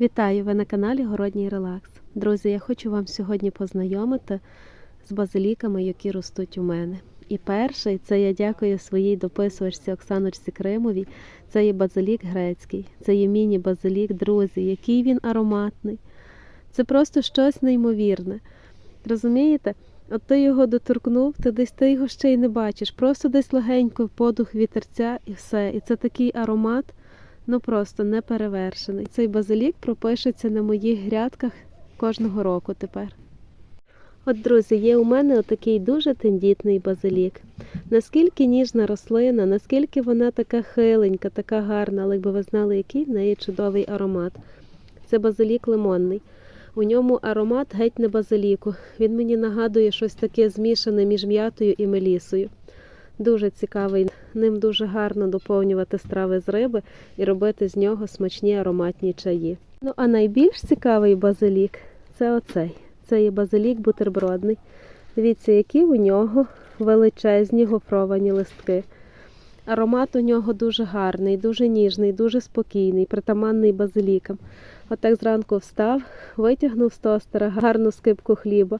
Вітаю! Ви на каналі Городній Релакс. Друзі, я хочу вам сьогодні познайомити з базиліками, які ростуть у мене. І перший це я дякую своїй дописувачці Оксаночці Кримовій. Це є базилік грецький, це є міні-базилік, друзі, який він ароматний. Це просто щось неймовірне. Розумієте? От ти його доторкнув, ти десь ти його ще й не бачиш. Просто десь легенько подух вітерця і все. І це такий аромат, ну просто неперевершений. Цей базилік пропишеться на моїх грядках кожного року тепер. От, друзі, є у мене отакий дуже тендітний базилік. Наскільки ніжна рослина, наскільки вона така хиленька, така гарна, але якби ви знали, який в неї чудовий аромат. Це базилік лимонний. У ньому аромат геть не базиліку. Він мені нагадує щось таке змішане між м'ятою і мелісою. Дуже цікавий. Ним дуже гарно доповнювати страви з риби і робити з нього смачні ароматні чаї. Ну а найбільш цікавий базилік це оцей. Це є базилік бутербродний. Дивіться, які у нього величезні гофровані листки. Аромат у нього дуже гарний, дуже ніжний, дуже спокійний, притаманний базилікам. Отак зранку встав, витягнув з тостера гарну скипку хліба,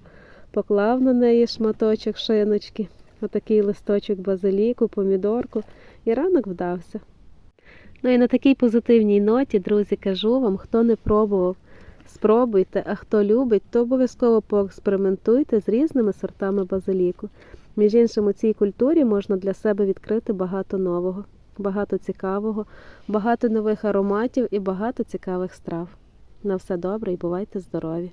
поклав на неї шматочок шиночки, отакий листочок базиліку, помідорку, і ранок вдався. Ну і на такій позитивній ноті, друзі, кажу вам, хто не пробував, спробуйте, а хто любить, то обов'язково поекспериментуйте з різними сортами базиліку. Між іншим, у цій культурі можна для себе відкрити багато нового, багато цікавого, багато нових ароматів і багато цікавих страв. На все добре і бувайте здорові!